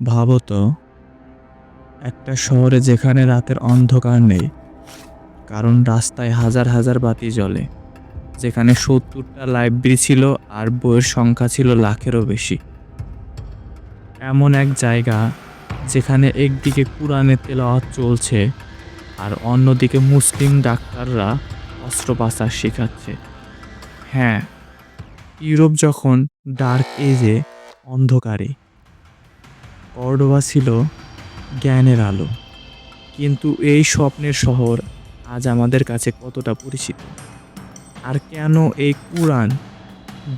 ভাবো তো একটা শহরে যেখানে রাতের অন্ধকার নেই, কারণ রাস্তায় হাজার হাজার বাতি জ্বলে, যেখানে সত্তরটা লাইব্রেরি ছিল আর বইয়ের সংখ্যা ছিল লাখেরও বেশি। এমন এক জায়গা যেখানে একদিকে কোরআনের তেলাওয়াত চলছে আর অন্যদিকে মুসলিম ডাক্তাররা অস্ত্রোপচার শেখাচ্ছে। হ্যাঁ ইউরোপ যখন ডার্ক এজে অন্ধকারে কর্ডোবা ছিল জ্ঞানের আলো। কিন্তু এই স্বপ্নের শহর আজ আমাদের কাছে কতটা পরিচিত? আর কেন এই কুরআন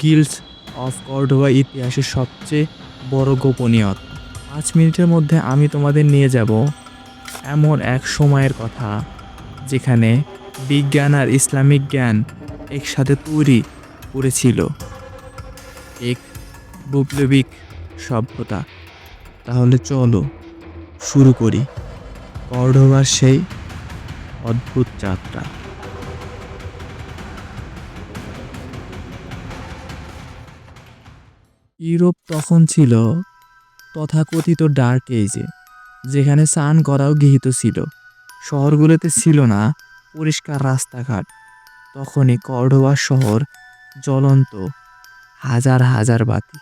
গিল্ডস অফ কর্ডোবা ইতিহাসের সবচেয়ে বড় গোপনীয়তা? পাঁচ মিনিটের মধ্যে আমি তোমাদের নিয়ে যাব এমন এক সময়ের কথা যেখানে বিজ্ঞান আর ইসলামিক জ্ঞান একসাথে তৈরি করেছিল। এক বৈপ্লবিক সভ্যতা। তাহলে চলো, শুরু করি। কর্ডোবার সেই অদ্ভুত যাত্রা। ইউরোপ তখন ছিল তথাকথিত ডার্ক এজে, যেখানে স্নান করাও গৃহীত ছিল। শহরগুলোতে ছিল না পরিষ্কার রাস্তাঘাট। তখনই কর্ডোবা শহর জ্বলন্ত হাজার হাজার বাতি।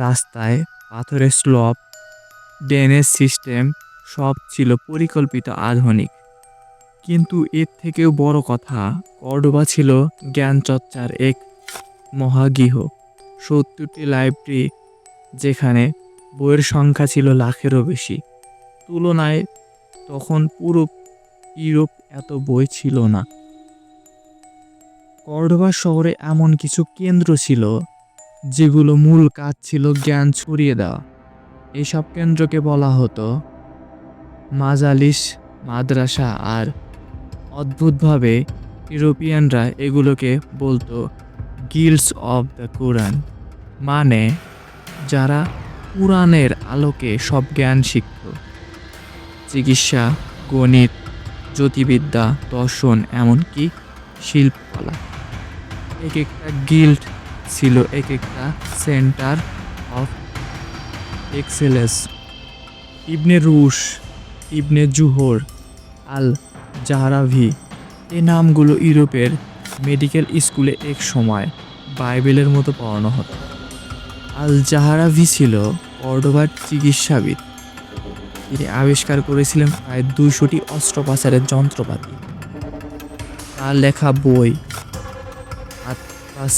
রাস্তায় পাথরের স্লপ ড্রেনেজ সিস্টেম সব ছিল পরিকল্পিত আধুনিক। কিন্তু এর থেকেও বড় কথা, কর্ডোবা ছিল জ্ঞান চর্চার এক মহাগৃহ। সত্তরটি লাইব্রেরি, যেখানে বইয়ের সংখ্যা ছিল লাখেরও বেশি। তুলনায় তখন পুরো ইউরোপ এত বই ছিল না। কর্ডোবা শহরে এমন কিছু কেন্দ্র ছিল যেগুলো মূল কাজ ছিল জ্ঞান ছড়িয়ে দেওয়া। এইসব কেন্দ্রকে বলা হতো মাজালিস, মাদ্রাসা আর অদ্ভুতভাবে ইউরোপিয়ানরা এগুলোকে বলতো গিল্ডস অফ দ্য কোরআন মানে যারা কোরআনের আলোকে সব জ্ঞান শিখত। চিকিৎসা, গণিত, জ্যোতির্বিদ্যা, দর্শন, এমনকি শিল্পকলা। এক একটা গিল্ড ছিল এক একটা সেন্টার অফ এক্সেলেন্স ইবনে রুশ, ইবনে জুহর আল জাহারাভি এই নামগুলো ইউরোপের মেডিকেল স্কুলে এক সময় বাইবেলের মতো পড়ানো হতো। আল জাহারাভি ছিল কর্ডোবার চিকিৎসাবিদ। তিনি আবিষ্কার করেছিলেন প্রায় দুইশোটি অস্ত্রোপচারের যন্ত্রপাতি। তার লেখা বই আত্মাস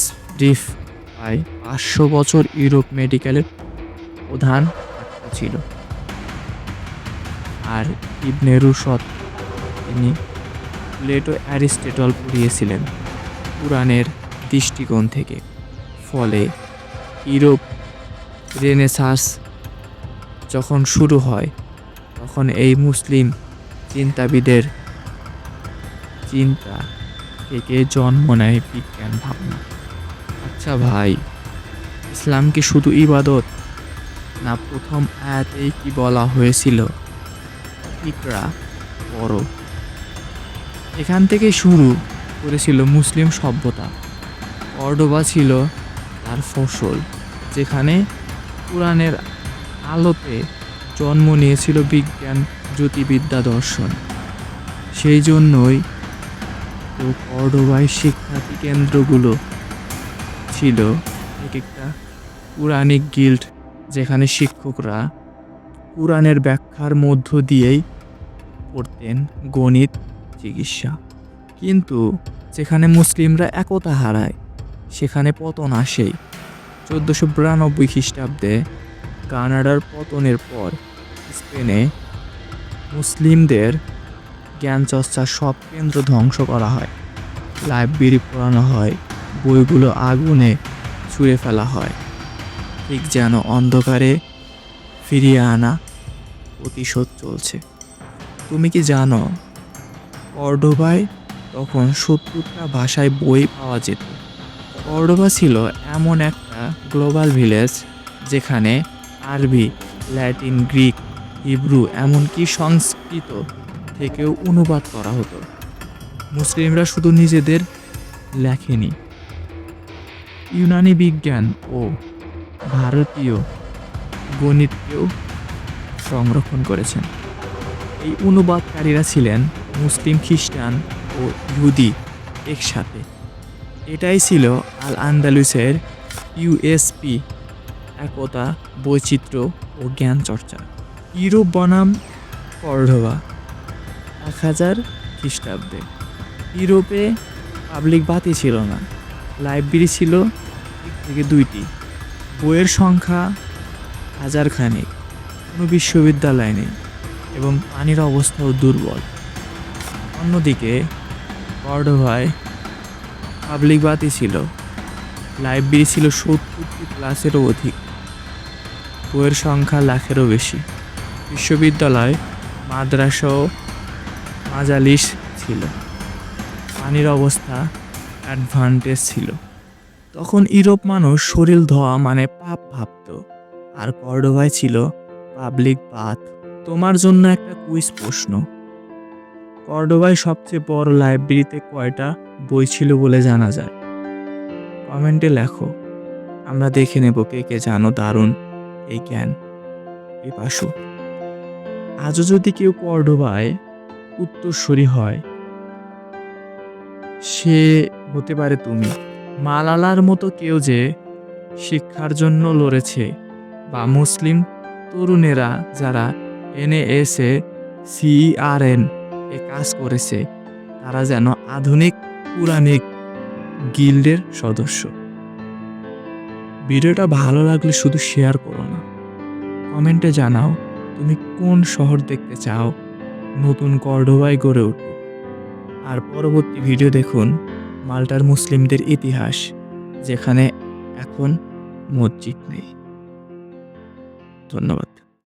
প্রায় পাঁচশো বছর ইউরোপ মেডিকেলের প্রধান ছিল। আর ইবনে রুশদ, তিনি প্লেটো অ্যারিস্টেটল পড়িয়েছিলেন পুরাণের দৃষ্টিকোণ থেকে। ফলে ইউরোপ রেনেসাস যখন শুরু হয়, তখন এই মুসলিম চিন্তাবিদের চিন্তা থেকে জন্ম নেয় বিজ্ঞান ভাবনা। আচ্ছা ভাই, ইসলাম কি শুধু ইবাদত? না, প্রথম আয়াতেই কি বলা হয়েছিল? ইকরা বড় এখান থেকে শুরু করেছিল মুসলিম সভ্যতা। কর্ডোবা ছিল তার ফসল, যেখানে কোরআনের আলোতে জন্ম নিয়েছিল বিজ্ঞান জ্যোতিবিদ্যা দর্শন। সেই জন্যই তো কর্ডোবায় শিক্ষার্থী কেন্দ্রগুলো ছিল এক একটা পুরাণিক গিল্ড যেখানে শিক্ষকরা কোরআনের ব্যাখ্যার মধ্য দিয়েই পড়তেন গণিত, চিকিৎসা। কিন্তু যেখানে মুসলিমরা একতা হারায়, সেখানে পতন আসেই। চোদ্দোশো বিরানব্বই খ্রিস্টাব্দে কানাডার পতনের পর স্পেনে মুসলিমদের জ্ঞান চর্চার সব কেন্দ্র ধ্বংস করা হয়। লাইব্রেরি পড়ানো হয় বইগুলো আগুনে ছুঁড়ে ফেলা হয়। ঠিক যেন অন্ধকারে ফিরিয়ে আনা প্রতিশোধ চলছে। তুমি কি জানো, কর্ডোবায় তখন সত্তরটা ভাষায় বই পাওয়া যেত। কর্ডোবা ছিল এমন একটা গ্লোবাল ভিলেজ যেখানে আরবি, ল্যাটিন, গ্রিক, হিব্রু এমনকি সংস্কৃত থেকেও অনুবাদ করা হতো। মুসলিমরা শুধু নিজেদের লেখেনি। ইউনানি বিজ্ঞান ও ভারতীয় গণিতকেও সংরক্ষণ করেছেন। এই অনুবাদকারীরা ছিলেন মুসলিম খ্রিস্টান ও ইহুদি একসাথে। এটাই ছিল আল আন্দালুসের ইউএসপি একতা বৈচিত্র্য ও জ্ঞান চর্চা। ইউরোপ বনাম কর্ডোবা এক হাজার খ্রিস্টাব্দে। ইউরোপে পাবলিক বাতি ছিল না, লাইব্রেরি ছিল থেকে দুইটি। বইয়ের সংখ্যা হাজার খানিক। কোনো বিশ্ববিদ্যালয় নেই এবং পানির অবস্থাও দুর্বল। অন্যদিকে কর্ডোভায় পাবলিক বাতি ছিল। লাইব্রেরি ছিল সত্তরটি ক্লাসেরও অধিক। বইয়ের সংখ্যা লাখেরও বেশি। বিশ্ববিদ্যালয়, মাদ্রাসা ও মাজালিস ছিল। পানির অবস্থা অ্যাডভান্টেজ ছিল। তখন ইউরোপ মানুষ শরীর ধোয়া মানে পাপ ভাবত। আর কর্ডোভায় ছিল পাবলিক বাথ। তোমার জন্য একটা কুইজ প্রশ্ন। কর্ডোভায় সবচেয়ে বড় লাইব্রেরিতে কয়টা বই ছিল বলে জানা যায়? কমেন্টে লেখো। আমরা দেখে নেব কে কে জানো দারুণ এই জ্ঞান। পিপাসু। আজও যদি কেউ কর্ডোবায় উত্তরস্বরী হয়, সে হতে পারে তুমি। মালালার মতো কেউ যে শিক্ষার জন্য লড়েছে বা মুসলিম তরুণেরা যারা এনএএসএ সিআরএন এ কাজ করেছে, তারা যেন আধুনিক, পুরাণিক গিল্ডের সদস্য। ভিডিওটা ভালো লাগলে শুধু শেয়ার করো না। কমেন্টে জানাও তুমি কোন শহর দেখতে চাও। নতুন কর্ডোবায় গড়ে উঠুক। আর পরবর্তী ভিডিও দেখুন। মাল্টার মুসলিমদের ইতিহাস যেখানে এখন মসজিদ নেই। ধন্যবাদ।